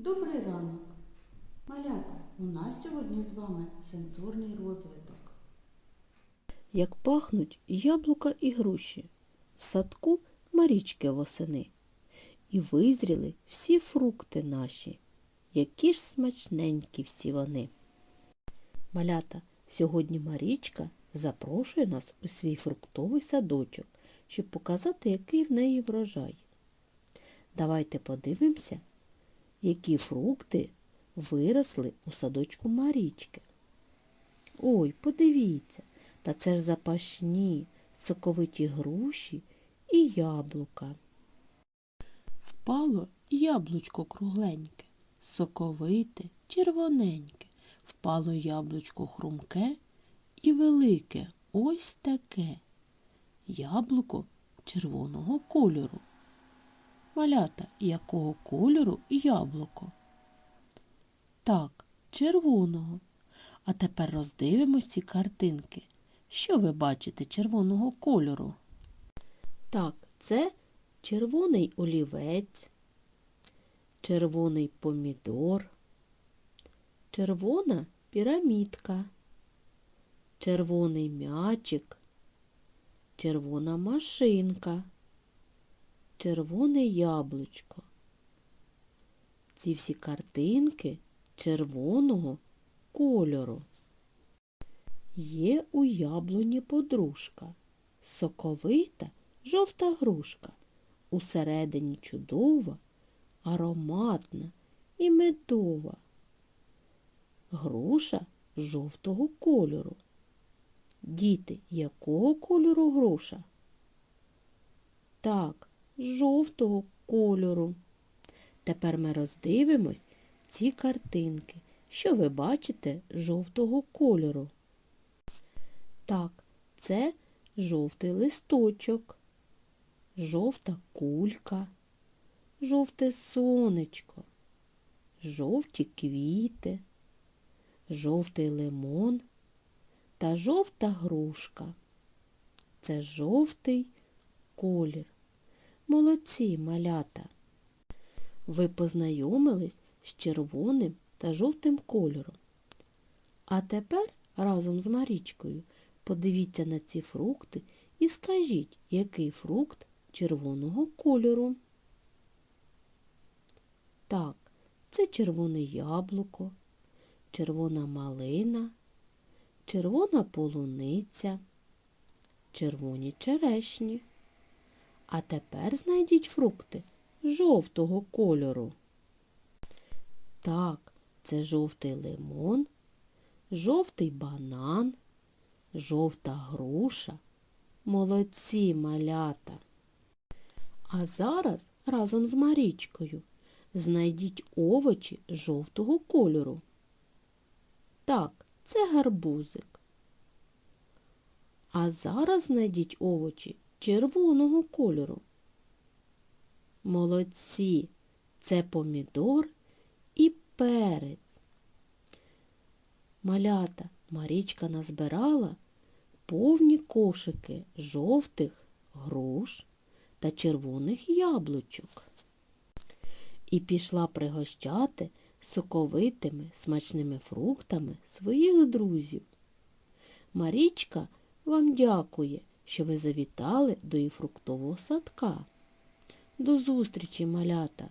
Добрий ранок. Малята, у нас сьогодні з вами сенсорний розвиток. як пахнуть яблука і груші, в садку Марічки восени. І визріли всі фрукти наші, які ж смачненькі всі вони. Малята, сьогодні Марічка запрошує нас у свій фруктовий садочок, щоб показати, який в неї врожай. Давайте подивимося, які фрукти виросли у садочку Марічки. Ой, подивіться, та це ж запашні, соковиті груші і яблука. Впало яблучко кругленьке, соковите, червоненьке. Впало яблучко хрумке і велике, ось таке. Яблуко червоного кольору. Малята, якого кольору яблуко? Так, червоного. А тепер роздивимось ці картинки. Що ви бачите червоного кольору? Так, це червоний олівець, червоний помідор, червона пірамідка, червоний м'ячик, червона машинка, червоне яблучко. Ці всі картинки червоного кольору. Є у яблуні подружка, соковита жовта грушка, усередині чудова, ароматна і медова. Груша жовтого кольору. Діти, якого кольору груша? Так, жовтого кольору. Тепер ми роздивимось ці картинки. Що ви бачите жовтого кольору? Так, це жовтий листочок, жовта кулька, жовте сонечко, жовті квіти, жовтий лимон та жовта грушка. Це жовтий колір. Молодці малята. Ви познайомились з червоним та жовтим кольором. А тепер разом з Марічкою подивіться на ці фрукти і скажіть, який фрукт червоного кольору. Так, це червоне яблуко, червона малина, червона полуниця, червоні черешні. А тепер знайдіть фрукти жовтого кольору. Так, це жовтий лимон, жовтий банан, жовта груша. Молодці малята. А зараз разом з Марічкою знайдіть овочі жовтого кольору. Так, це гарбузик. А зараз знайдіть овочі червоного кольору. Молодці, це помідор і перець. Малята Марічка назбирала повні кошики жовтих груш та червоних яблучок. І пішла пригощати соковитими смачними фруктами своїх друзів. Марічка вам дякує, що ви завітали до її фруктового садка. До зустрічі, малята!